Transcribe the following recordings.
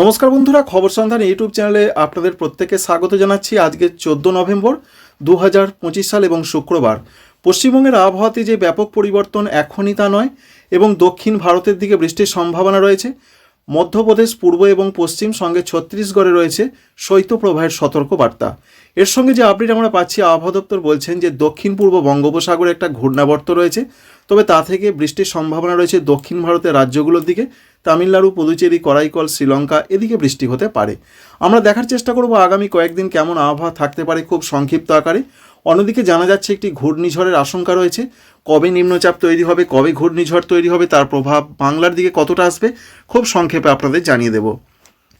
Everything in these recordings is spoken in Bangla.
নমস্কার বন্ধুরা, খবর সন্ধান ইউটিউব চ্যানেলে আপনাদের প্রত্যেকে স্বাগত জানাচ্ছি। আজকে চোদ্দ নভেম্বর দু হাজার পঁচিশ সাল এবং শুক্রবার। পশ্চিমবঙ্গের আবহাওয়াতে যে ব্যাপক পরিবর্তন এখনই তা নয় এবং দক্ষিণ ভারতের দিকে বৃষ্টির সম্ভাবনা রয়েছে। মধ্যপ্রদেশ, পূর্ব এবং পশ্চিম সঙ্গে ছত্তিশগড়ে রয়েছে শৈত্যপ্রবাহের সতর্কবার্তা। এর সঙ্গে যে আপডেট আমরা পাচ্ছি, আবহাওয়া দপ্তর বলছেন যে দক্ষিণ পূর্ব বঙ্গোপসাগরে একটা ঘূর্ণাবর্ত রয়েছে। তবে তা থেকে বৃষ্টির সম্ভাবনা রয়েছে দক্ষিণ ভারতের রাজ্যগুলোর দিকে। তামিলনাড়ু, পুদুচেরি, করাইকল, শ্রীলঙ্কা এদিকে বৃষ্টি হতে পারে। আমরা দেখার চেষ্টা করব আগামী কয়েকদিন কেমন আবহাওয়া থাকতে পারে খুব সংক্ষিপ্ত আকারে। অন্যদিকে জানা যাচ্ছে একটি ঘূর্ণিঝড়ের আশঙ্কা রয়েছে। কবে নিম্নচাপ তৈরি হবে, কবে ঘূর্ণিঝড় তৈরি হবে, তার প্রভাব বাংলার দিকে কতটা আসবে, খুব সংক্ষেপে আপনাদের জানিয়ে দেব।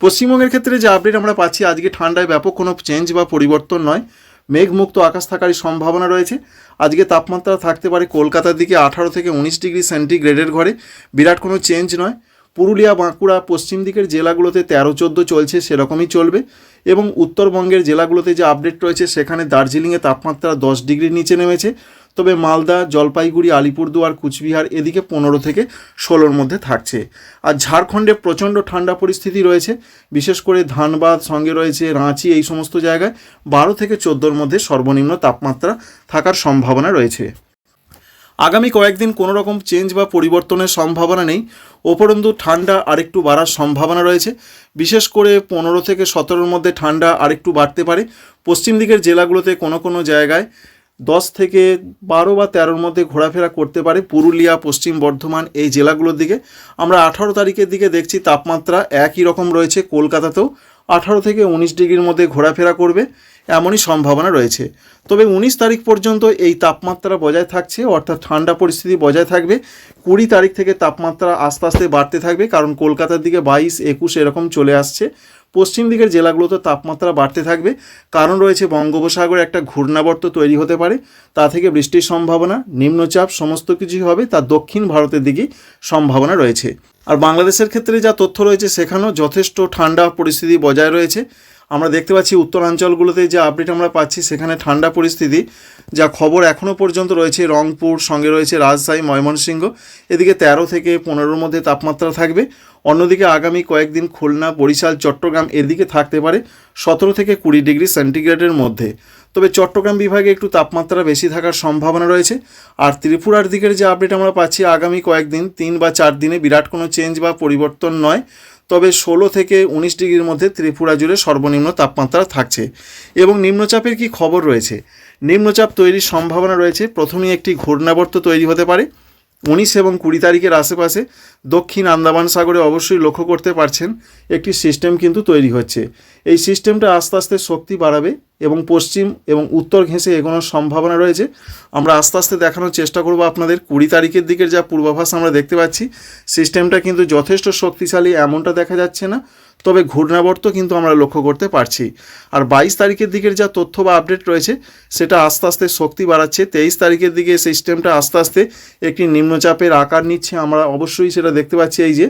পশ্চিমবঙ্গের ক্ষেত্রে যে আপডেট আমরা পাচ্ছি, আজকে ঠান্ডায় ব্যাপক কোনো চেঞ্জ বা পরিবর্তন নয়। মেঘমুক্ত আকাশ থাকারই সম্ভাবনা রয়েছে। আজকে তাপমাত্রা থাকতে পারে কলকাতার দিকে আঠারো থেকে উনিশ ডিগ্রি সেন্টিগ্রেডের ঘরে। বিরাট কোনো চেঞ্জ নয়। পুরুলিয়া, বাঁকুড়া, পশ্চিম দিকের জেলাগুলোতে তেরো চোদ্দ চলছে, সেরকমই চলবে। এবং উত্তরবঙ্গের জেলাগুলোতে যে আপডেট রয়েছে, সেখানে দার্জিলিংয়ে তাপমাত্রা দশ ডিগ্রির নিচে নেমেছে। তবে মালদা, জলপাইগুড়ি, আলিপুরদুয়ার, কুচবিহার এদিকে পনেরো থেকে ষোলোর মধ্যে থাকছে। আর ঝাড়খণ্ডে প্রচণ্ড ঠান্ডা পরিস্থিতি রয়েছে। বিশেষ করে ধানবাদ, সঙ্গে রয়েছে রাঁচি, এই সমস্ত জায়গায় বারো থেকে চোদ্দোর মধ্যে সর্বনিম্ন তাপমাত্রা থাকার সম্ভাবনা রয়েছে। আগামী কয়েকদিন কোনো রকম চেঞ্জ বা পরিবর্তনের সম্ভাবনা নেই। ওপরন্তু ঠান্ডা আরেকটু বাড়ার সম্ভাবনা রয়েছে। বিশেষ করে পনেরো থেকে সতেরোর মধ্যে ঠান্ডা আরেকটু বাড়তে পারে। পশ্চিম দিকের জেলাগুলোতে কোনো কোনো জায়গায় দশ থেকে বারো বা তেরোর মধ্যে ঘোরাফেরা করতে পারে। পুরুলিয়া, পশ্চিম বর্ধমান এই জেলাগুলোর দিকে। আমরা আঠারো তারিখের দিকে দেখছি তাপমাত্রা একই রকম রয়েছে কলকাতাতেও। আঠারো থেকে উনিশ ডিগ্রির মধ্যে ঘোরাফেরা করবে। এমনই সম্ভাবনা রয়েছে। তবে উনিশ তারিখ পর্যন্ত এই তাপমাত্রা বজায় থাকছে, অর্থাৎ ঠান্ডা পরিস্থিতি বজায় থাকবে। কুড়ি তারিখ থেকে তাপমাত্রা আস্তে আস্তে বাড়তে থাকবে, কারণ কলকাতার দিকে বাইশ, একুশ এরকম চলে আসছে। পশ্চিম দিকের জেলাগুলোতে তাপমাত্রা বাড়তে থাকবে। কারণ রয়েছে বঙ্গোপসাগরে একটা ঘূর্ণাবর্ত তৈরি হতে পারে, তা থেকে বৃষ্টির সম্ভাবনা, নিম্নচাপ, সমস্ত কিছুই হবে, তা দক্ষিণ ভারতের দিকে সম্ভাবনা রয়েছে। আর বাংলাদেশের ক্ষেত্রে যা তথ্য রয়েছে সেখানেও যথেষ্ট ঠান্ডা পরিস্থিতি বজায় রয়েছে। আমরা দেখতে পাচ্ছি উত্তরাঞ্চলগুলোতে যে আপডেট আমরা পাচ্ছি, সেখানে ঠান্ডা পরিস্থিতি। যা খবর এখনও পর্যন্ত রয়েছে, রংপুর, সঙ্গে রয়েছে রাজশাহী, ময়মনসিংহ। এদিকে তেরো থেকে পনেরোর মধ্যে তাপমাত্রা থাকবে। অন্যদিকে আগামী কয়েকদিন খুলনা, বরিশাল, চট্টগ্রাম এদিকে থাকতে পারে সতেরো থেকে কুড়ি ডিগ্রি সেন্টিগ্রেডের মধ্যে। তবে চট্টগ্রাম বিভাগে একটু তাপমাত্রা বেশি থাকার সম্ভাবনা রয়েছে। আর ত্রিপুরার দিকের যে আপডেট আমরা পাচ্ছি, আগামী কয়েকদিন, তিন বা চার দিনে বিরাট কোনো চেঞ্জ বা পরিবর্তন নয়। তবে ষোলো থেকে উনিশ ডিগ্রির মধ্যে ত্রিপুরা জুড়ে সর্বনিম্ন তাপমাত্রা থাকছে। এবং নিম্নচাপের কি খবর রয়েছে? নিম্নচাপ তৈরির সম্ভাবনা রয়েছে। প্রথমেই একটি ঘূর্ণাবর্ত তৈরি হতে পারে। উনিশ এবং কুড়ি তারিখের আশেপাশে দক্ষিণ আন্দামান সাগরে অবশ্যই লক্ষ্য করতে পারছেন, একটি সিস্টেম কিন্তু তৈরি হচ্ছে। এই সিস্টেমটা আস্তে আস্তে শক্তি বাড়াবে এবং পশ্চিম এবং উত্তর ঘেঁষে এগোনোর সম্ভাবনা রয়েছে। আমরা আস্তে আস্তে দেখানোর চেষ্টা করব আপনাদের। কুড়ি তারিখের দিকের যা পূর্বাভাস আমরা দেখতে পাচ্ছি, সিস্টেমটা কিন্তু যথেষ্ট শক্তিশালী, এমনটা দেখা যাচ্ছে না। তবে ঘূর্ণাবর্ত কিন্তু আমরা লক্ষ্য করতে পারছি। আর বাইশ তারিখের দিকের যা তথ্য বা আপডেট রয়েছে, সেটা আস্তে আস্তে শক্তি বাড়াচ্ছে। তেইশ তারিখের দিকে সিস্টেমটা আস্তে আস্তে একটি নিম্নচাপের আকার নিচ্ছে। আমরা অবশ্যই সেটা দেখতে পাচ্ছি এই যে,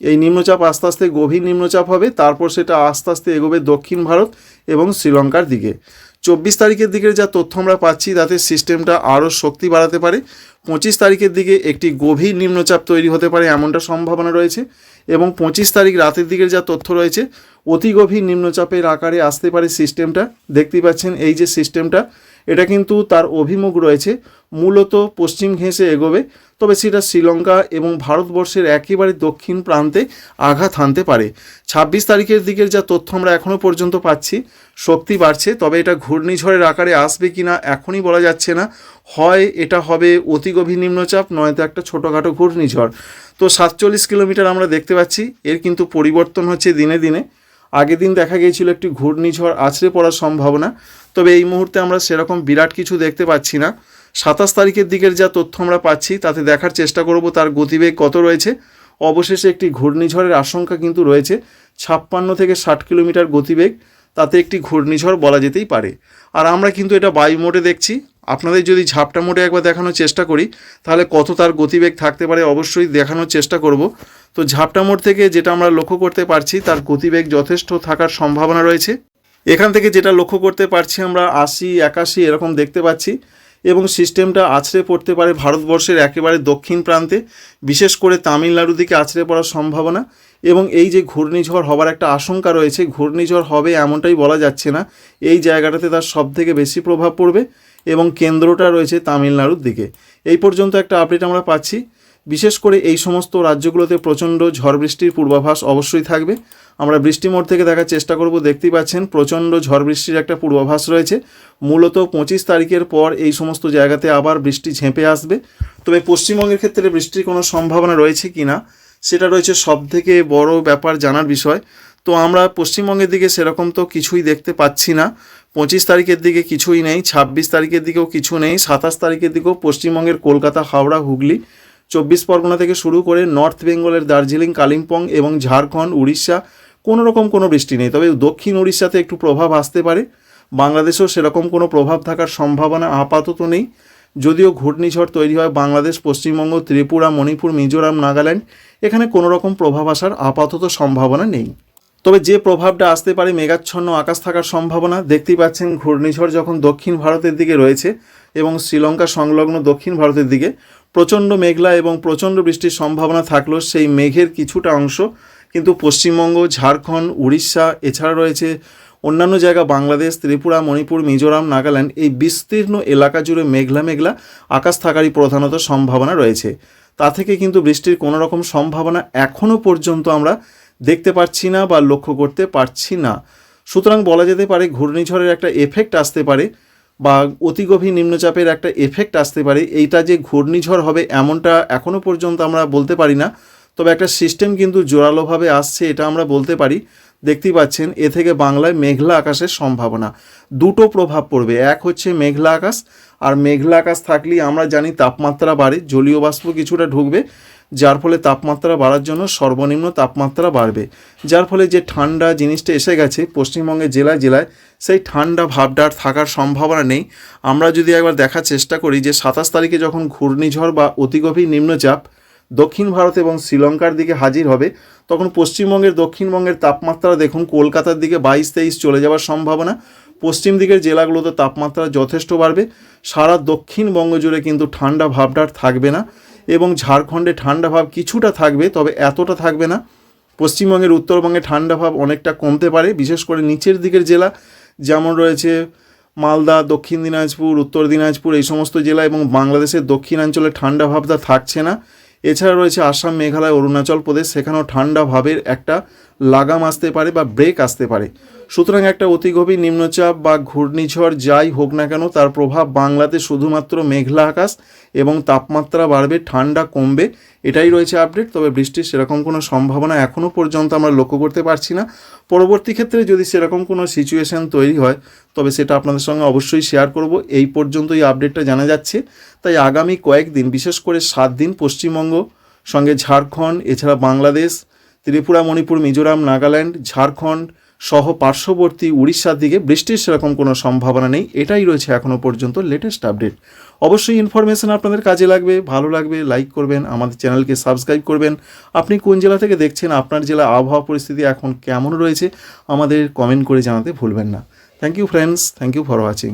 এই নিম্নচাপ আস্তে আস্তে গভীর নিম্নচাপ হবে। তারপর সেটা আস্তে আস্তে এগোবে দক্ষিণ ভারত এবং শ্রীলঙ্কার দিকে। চব্বিশ তারিখের দিকে যা তথ্য আমরা পাচ্ছি, তাতে সিস্টেমটা আরও শক্তি বাড়াতে পারে। পঁচিশ তারিখের দিকে একটি গভীর নিম্নচাপ তৈরি হতে পারে এমনটা সম্ভাবনা রয়েছে এবং পঁচিশ তারিখ রাতের দিকের যা তথ্য রয়েছে, অতি গভীর নিম্নচাপের আকারে আসতে পারে সিস্টেমটা। দেখতেই পাচ্ছেন এই যে সিস্টেমটা এটা কিন্তু তার অভিমুখ রয়েছে, মূলত পশ্চিম ঘেঁষে এগোবে, তবে সেটা শ্রীলঙ্কা এবং ভারতবর্ষের একেবারে দক্ষিণ প্রান্তে আঘাত হানতে পারে। ছাব্বিশ তারিখের দিকের যা তথ্য আমরা এখনও পর্যন্ত পাচ্ছি, শক্তি বাড়ছে, তবে এটা ঘূর্ণিঝড়ের আকারে আসবে কি না এখনই বলা যাচ্ছে না। হয় এটা হবে অতি গভীর নিম্নচাপ, নয়তো একটা ছোটোখাটো ঘূর্ণিঝড়। তো সাতচল্লিশ কিলোমিটার আমরা দেখতে পাচ্ছি, এর কিন্তু পরিবর্তন হচ্ছে দিনে দিনে। আগের দিন দেখা গিয়েছিল একটি ঘূর্ণিঝড় আছড়ে পড়ার সম্ভাবনা। তবে এই মুহূর্তে আমরা সেরকম বিরাট কিছু দেখতে পাচ্ছি না। সাতাশ তারিখের দিকের যা তথ্য আমরা পাচ্ছি, তাতে দেখার চেষ্টা করব তার গতিবেগ কত রয়েছে। অবশেষে একটি ঘূর্ণিঝড়ের আশঙ্কা কিন্তু রয়েছে, ছাপ্পান্ন থেকে ষাট কিলোমিটার গতিবেগ, তাতে একটি ঘূর্ণিঝড় বলা যেতেই পারে। আর আমরা কিন্তু এটা বায়ু মোডে দেখছি আপনাদের যদি ঝাপটা মোডে একবার দেখানোর চেষ্টা করি, তাহলে কত তার গতিবেগ থাকতে পারে অবশ্যই দেখানোর চেষ্টা করব। তো ঝাপটা মোড থেকে যেটা আমরা লক্ষ্য করতে পারছি, তার গতিবেগ যথেষ্ট থাকার সম্ভাবনা রয়েছে। এখান থেকে যেটা লক্ষ্য করতে পারছি আমরা আশি, একাশি এরকম দেখতে পাচ্ছি এবং সিস্টেমটা আছড়ে পড়তে পারে ভারতবর্ষের একেবারে দক্ষিণ প্রান্তে, বিশেষ করে তামিলনাড়ু দিকে আছড়ে পড়ার সম্ভাবনা এবং এই যে ঘূর্ণিঝড় হবার একটা আশঙ্কা রয়েছে, ঘূর্ণিঝড় হবে এমনটাই বলা যাচ্ছে না। এই জায়গাটাতে তার সব থেকে বেশি প্রভাব পড়বে। এবং কেন্দ্রটা রয়েছে তামিলনাড়ুর দিকে। এই পর্যন্ত একটা আপডেট আমরা পাচ্ছি। বিশেষ করে এই সমস্ত রাজ্যগুলোতে প্রচণ্ড ঝড় বৃষ্টির পূর্বাভাস অবশ্যই থাকবে। আমরা বৃষ্টি মোড় থেকে দেখার চেষ্টা করব। দেখতেই পাচ্ছেন, প্রচণ্ড ঝড় বৃষ্টির একটা পূর্বাভাস রয়েছে। মূলত পঁচিশ তারিখের পর এই সমস্ত জায়গাতে আবার বৃষ্টি ঝেঁপে আসবে। তবে পশ্চিমবঙ্গের ক্ষেত্রে বৃষ্টির কোনো সম্ভাবনা রয়েছে কি না, সেটা রয়েছে সব থেকে বড় ব্যাপার জানার বিষয়। তো আমরা পশ্চিমবঙ্গের দিকে সেরকম তো কিছুই দেখতে পাচ্ছি না। পঁচিশ তারিখের দিকে কিছুই নেই, ছাব্বিশ তারিখের দিকেও কিছু নেই, সাতাশ তারিখের দিকেও পশ্চিমবঙ্গের কলকাতা, হাওড়া, হুগলি, চব্বিশ পরগনা থেকে শুরু করে নর্থ বেঙ্গলের দার্জিলিং, কালিম্পং এবং ঝাড়খণ্ড, উড়িষ্যা, কোনো রকম কোনো বৃষ্টি নেই। তবে দক্ষিণ উড়িষ্যাতে একটু প্রভাব আসতে পারে। বাংলাদেশেও সেরকম কোনো প্রভাব থাকার সম্ভাবনা আপাতত নেই। যদিও ঘূর্ণিঝড় তৈরি হয় বাংলাদেশ, পশ্চিমবঙ্গ, ত্রিপুরা, মণিপুর, মিজোরাম, নাগাল্যান্ড, এখানে কোনো রকম প্রভাব আসার আপাতত সম্ভাবনা নেই। তবে যে প্রভাবটা আসতে পারে মেঘাচ্ছন্ন আকাশ থাকার সম্ভাবনা, দেখতেই পাচ্ছেন ঘূর্ণিঝড় যখন দক্ষিণ ভারতের দিকে রয়েছে এবং শ্রীলঙ্কা সংলগ্ন দক্ষিণ ভারতের দিকে, প্রচণ্ড মেঘলা এবং প্রচণ্ড বৃষ্টির সম্ভাবনা থাকলেও সেই মেঘের কিছুটা অংশ কিন্তু পশ্চিমবঙ্গ, ঝাড়খণ্ড, উড়িষ্যা, এছাড়া রয়েছে অন্যান্য জায়গা বাংলাদেশ, ত্রিপুরা, মণিপুর, মিজোরাম, নাগাল্যান্ড, এই বিস্তীর্ণ এলাকা জুড়ে মেঘলা মেঘলা আকাশ থাকারই প্রধানত সম্ভাবনা রয়েছে। তা থেকে কিন্তু বৃষ্টির কোনো রকম সম্ভাবনা এখনও পর্যন্ত আমরা দেখতে পাচ্ছি না বা লক্ষ্য করতে পারছি না। সুতরাং বলা যেতে পারে, ঘূর্ণিঝড়ের একটা এফেক্ট আসতে পারে বা অতি গভীর নিম্নচাপের একটা এফেক্ট আসতে পারে। এইটা যে ঘূর্ণিঝড় হবে এমনটা এখনও পর্যন্ত আমরা বলতে পারি না। তবে একটা সিস্টেম কিন্তু জোরালোভাবে আসছে, এটা আমরা বলতে পারি। দেখতেই পাচ্ছেন, এ থেকে বাংলায় মেঘলা আকাশের সম্ভাবনা। দুটো প্রভাব পড়বে, এক হচ্ছে মেঘলা আকাশ, আর মেঘলা আকাশ থাকলেই আমরা জানি তাপমাত্রা বাড়ে, জলীয় বাষ্প কিছুটা ঢুকবে। যার ফলে তাপমাত্রা বাড়ার জন্য সর্বনিম্ন তাপমাত্রা বাড়বে। যার ফলে যে ঠান্ডা জিনিসটা এসে গেছে, পশ্চিমবঙ্গের জেলায় জেলায় সেই ঠান্ডা ভাবডার থাকার সম্ভাবনা নেই। আমরা যদি একবার দেখার চেষ্টা করি যে সাতাশ তারিখে যখন ঘূর্ণিঝড় বা অতিগভীর নিম্নচাপ দক্ষিণ ভারত এবং শ্রীলঙ্কার দিকে হাজির হবে, তখন পশ্চিমবঙ্গের দক্ষিণবঙ্গের তাপমাত্রা দেখুন কলকাতার দিকে বাইশ তেইশ চলে যাওয়ার সম্ভাবনা। পশ্চিম দিকের জেলাগুলোতে তাপমাত্রা যথেষ্ট বাড়বে। সারা দক্ষিণবঙ্গ জুড়ে কিন্তু ঠান্ডা ভাবটা আর থাকবে না। এবং ঝাড়খণ্ডে ঠান্ডা ভাব কিছুটা থাকবে, তবে এতটা থাকবে না। পশ্চিমবঙ্গের উত্তরবঙ্গে ঠান্ডা ভাব অনেকটা কমতে পারে, বিশেষ করে নিচের দিকের জেলা, যেমন রয়েছে মালদা, দক্ষিণ দিনাজপুর, উত্তর দিনাজপুর, এই সমস্ত জেলা এবং বাংলাদেশের দক্ষিণাঞ্চলে ঠান্ডা ভাবটা থাকছে না। এছাড়া রয়েছে আসাম, মেঘালয়, অরুণাচল প্রদেশ, সেখানেও ঠান্ডা ভাবের একটা লাগাম আসতে পারে বা ব্রেক আসতে পারে। সুতরাং একটা অতি গভীর নিম্নচাপ বা ঘূর্ণিঝড় যাই হোক না কেন, তার প্রভাব বাংলাতে শুধুমাত্র মেঘলা আকাশ এবং তাপমাত্রা বাড়বে, ঠান্ডা কমবে, এটাই রয়েছে আপডেট তবে বৃষ্টির সেরকম কোনো সম্ভাবনা এখনও পর্যন্ত আমরা লক্ষ্য করতে পারছি না। পরবর্তী ক্ষেত্রে যদি সেরকম কোনো সিচুয়েশন তৈরি হয়, তবে সেটা আপনাদের সঙ্গে অবশ্যই শেয়ার করব। এই পর্যন্তই আপডেটটা জানা যাচ্ছে। তাই আগামী কয়েকদিন, বিশেষ করে সাত দিন, পশ্চিমবঙ্গ, সঙ্গে ঝাড়খণ্ড, এছাড়া বাংলাদেশ, ত্রিপুরা, মণিপুর, মিজোরাম, নাগাল্যান্ড, ঝাড়খণ্ড সহ পার্শ্ববর্তী উড়িষ্যার দিকে বৃষ্টির সেরকম কোনো সম্ভাবনা নেই। এটাই রয়েছে এখনও পর্যন্ত লেটেস্ট আপডেট অবশ্যই ইনফরমেশন আপনাদের কাজে লাগবে, ভালো লাগবে লাইক করবেন, আমাদের চ্যানেলকে সাবস্ক্রাইব করবেন। আপনি কোন জেলা থেকে দেখছেন, আপনার জেলা আবহাওয়া পরিস্থিতি এখন কেমন রয়েছে, আমাদের কমেন্ট করে জানাতে ভুলবেন না। Thank you friends thank you for watching